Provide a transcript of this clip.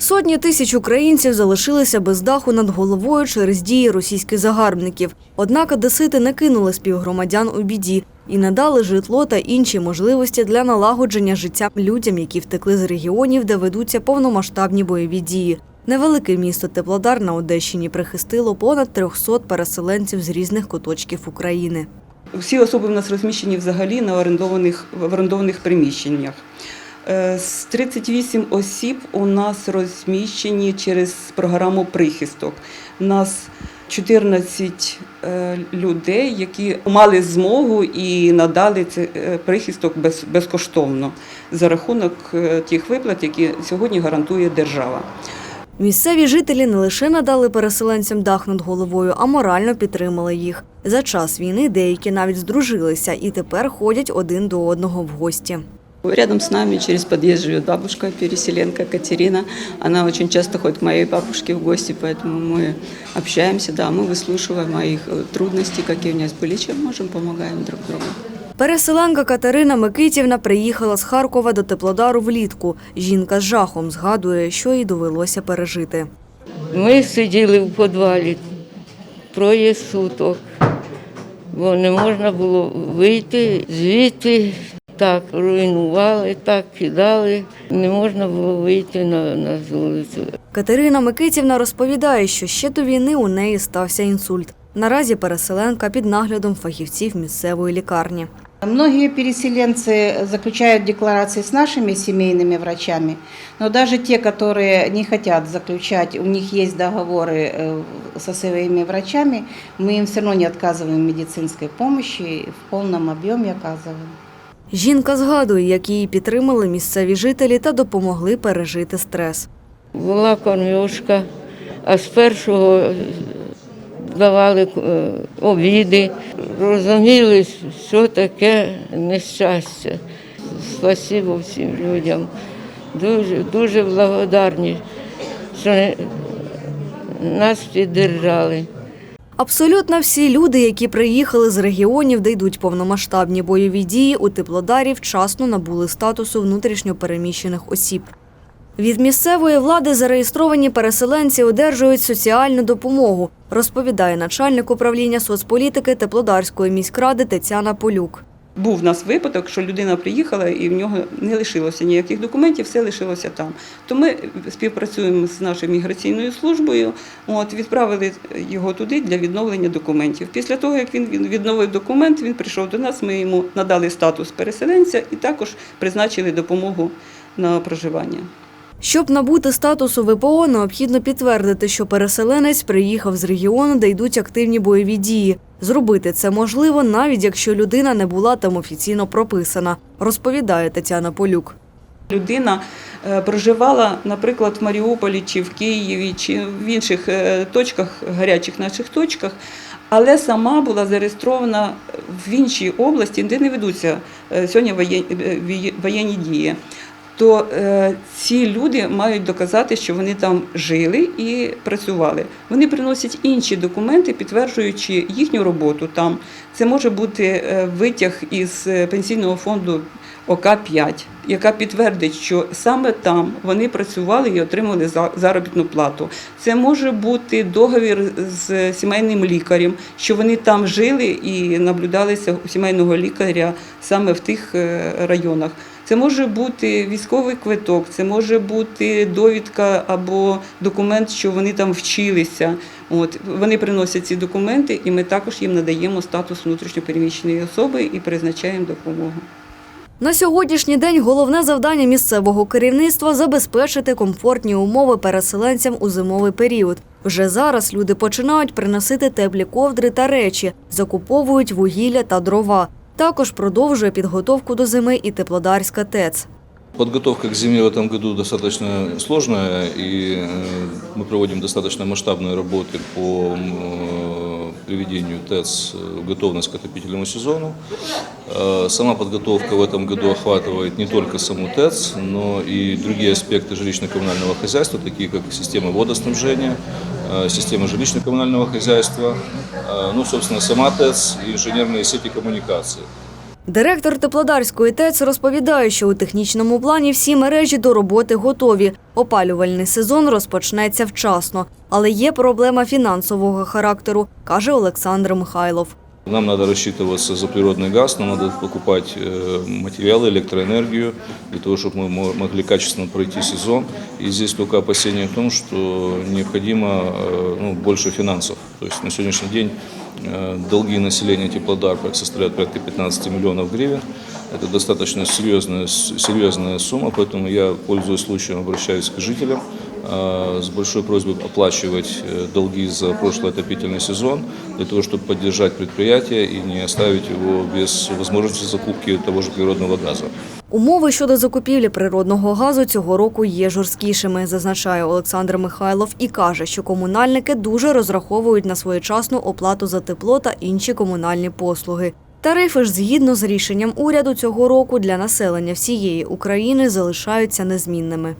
Сотні тисяч українців залишилися без даху над головою через дії російських загарбників. Однак одесити не кинули співгромадян у біді і надали житло та інші можливості для налагодження життя людям, які втекли з регіонів, де ведуться повномасштабні бойові дії. Невелике місто Теплодар на Одещині прихистило понад 300 переселенців з різних куточків України. Всі особи в нас розміщені взагалі на орендованих, в орендованих приміщеннях. Е, З 38 осіб у нас розміщені через програму прихисток. У нас 14 е, людей, які мали змогу і надали цей е, прихисток безкоштовно за рахунок тих виплат, які сьогодні гарантує держава. Місцеві жителі не лише надали переселенцям дах над головою, а морально підтримали їх. За час війни деякі навіть здружилися і тепер ходять один до одного в гості. Рядом с нами через подъезд живет бабушка, переселенка Катерина. Она очень часто ходит к моей бабушке в гости, поэтому мы общаемся, да, мы выслушиваем о их э, трудности, какие у нас были, чем можем, помогаем друг другу. Переселенка Катерина Микитівна приїхала з Харкова до Теплодару влітку. Жінка з жахом згадує, що їй довелося пережити. Ми сиділи в підвалі троє суток, бо не можна було вийти звідти. Так руйнували, так кидали. Не можна було вийти на, на вулицю. Катерина Микитівна розповідає, що ще до війни у неї стався інсульт. Наразі переселенка під наглядом фахівців місцевої лікарні. Многие переселенцы заключают декларации с нашими семейными врачами, но даже те, которые не хотят заключать, у них есть договоры э, со своими врачами, мы им все равно не отказываем в медицинской помощи, в полном объеме оказываем. Жінка згадує, як її підтримали місцеві жителі та допомогли пережити стрес. Була конюшка, а з першого давали е, обіди, розуміли, що таке нещастя. Спасибо всім людям. Дуже, дуже благодарні, що нас підтримали. Абсолютно всі люди, які приїхали з регіонів, де йдуть повномасштабні бойові дії, у Теплодарі вчасно набули статусу внутрішньопереміщених осіб. Від місцевої влади зареєстровані переселенці одержують соціальну допомогу, розповідає начальник управління соцполітики Теплодарської міськради Тетяна Полюк. Був в нас випадок, що людина приїхала і в нього не лишилося ніяких документів, все лишилося там. То ми співпрацюємо з нашою міграційною службою, от, відправили його туди для відновлення документів. Після того, як він відновив документ, він прийшов до нас, ми йому надали статус переселенця і також призначили допомогу на проживання. Щоб набути статусу ВПО, необхідно підтвердити, що переселенець приїхав з регіону, де йдуть активні бойові дії. Зробити це можливо, навіть якщо людина не була там офіційно прописана, розповідає Тетяна Полюк. Людина е, проживала, наприклад, в Маріуполі чи в Києві, чи в інших е, точках, гарячих наших точках, але сама була зареєстрована в іншій області, де не ведуться е, сьогодні воєнні дії. То е, ці люди мають доказати, що вони там жили і працювали. Вони приносять інші документи, підтверджуючи їхню роботу там. Це може бути е, витяг із е, пенсійного фонду ОК-5, яка підтвердить, що саме там вони працювали і отримали за- заробітну плату. Це може бути договір з сімейним лікарем, що вони там жили і наблюдалися у сімейного лікаря саме в тих районах. Це може бути військовий квиток, це може бути довідка або документ, що вони там вчилися. От вони приносять ці документи, і ми також їм надаємо статус внутрішньопереміщеної особи і призначаємо допомогу. На сьогоднішній день головне завдання місцевого керівництва забезпечити комфортні умови переселенцям у зимовий період. Вже зараз люди починають приносити теплі ковдри та речі, закуповують вугілля та дрова. Також продовжує підготовку до зими і теплодарська ТЕЦ. Подготовка к зиме в этом году достаточно сложная, и э, мы проводим достаточно масштабные работы по м, э, приведению ТЭЦ в готовность к отопительному сезону. Э, Сама подготовка в этом году охватывает не только саму ТЭЦ, но и другие аспекты жилищно-коммунального хозяйства, такие как система водоснабжения, э, система жилищно-коммунального хозяйства, э, ну, собственно, сама ТЭЦ и инженерные сети коммуникации. Директор Теплодарської ТЕЦ розповідає, що у технічному плані всі мережі до роботи готові. Опалювальний сезон розпочнеться вчасно. Але є проблема фінансового характеру, каже Олександр Михайлов. Нам надо рассчитываться за природный газ, нам надо покупать э, материалы, электроэнергию для того, чтобы мы мо- могли качественно пройти сезон. И здесь только опасение в том, что необходимо э, ну, больше финансов. То есть на сегодняшний день э, долги населения Теплодарка составляют порядка 15 миллионов гривен. Это достаточно серьезная, с- серьезная сумма, поэтому я, пользуясь случаем, обращаюсь к жителям э, с большой просьбой оплачивать э, долги за прошлый отопительный сезон, для того, чтобы поддержать предприятие и не оставить его без возможности закупки того же природного газа. Умови щодо закупівлі природного газу цього року є жорсткішими, зазначає Олександр Михайлов і каже, що комунальники дуже розраховують на своєчасну оплату за тепло та інші комунальні послуги. Тарифи ж згідно з рішенням уряду цього року для населення всієї України залишаються незмінними.